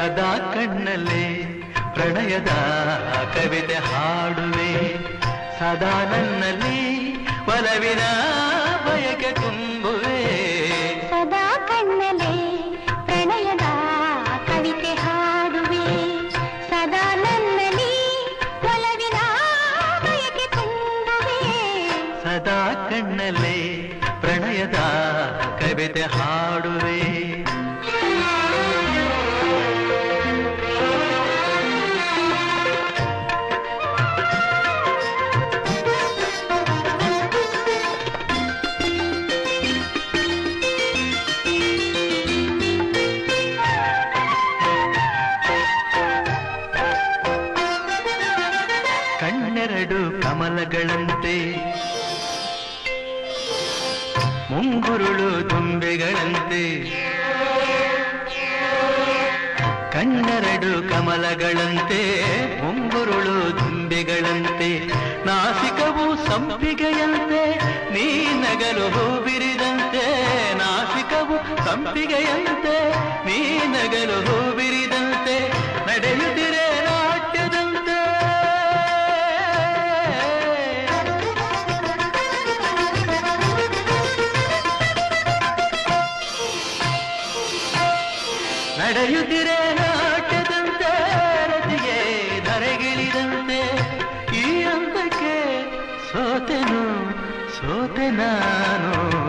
ಸದಾ ಕಣ್ಣಲ್ಲೇ ಪ್ರಣಯದ ಕವಿತೆ ಹಾಡುವೆ. ಸದಾ ನನ್ನಲ್ಲಿ ಒಲವಿನ ಬಯಕೆ ತುಂಬುವೆ. ಸದಾ ಕಣ್ಣಲ್ಲಿ ಪ್ರಣಯದ ಕವಿತೆ ಹಾಡುವೆ. ಸದಾ ನನ್ನಲ್ಲಿ ಒಲವಿನ ಬಯಕೆ ತುಂಬುವೆ. ಸದಾ ಕಣ್ಣಲ್ಲಿ ಪ್ರಣಯದ ಕವಿತೆ ಹಾಡುವೆ. ಕಮಲಗಳಂತೆ ಮುಂಗುರುಳು ತುಂಬೆಗಳಂತೆ ಕಣ್ಣೆರಡು ಕಮಲಗಳಂತೆ, ಮುಂಗುರುಳು ತುಂಬೆಗಳಂತೆ ನಾಸಿಕವು ಸಂಪಿಗೆಯಂತೆ, ನೀ ನಗಲು ಹೂಬಿರಿದಂತೆ ನಾಸಿಕವು ಸಂಪಿಗೆಯಂತೆ, ನೀ ನಗಲು ಹೂ ಬಿರಿದಂತೆ. ನಡೆಯುತ್ತಿರೆ ನಾಟ್ಯದಂತೆ ರತಿಗೆ ಧರೆಗಿಳಿದಂತೆ. ಈ ಅಂತಕ್ಕೆ ಸೋತೆನು ಸೋತೆ ನಾನು.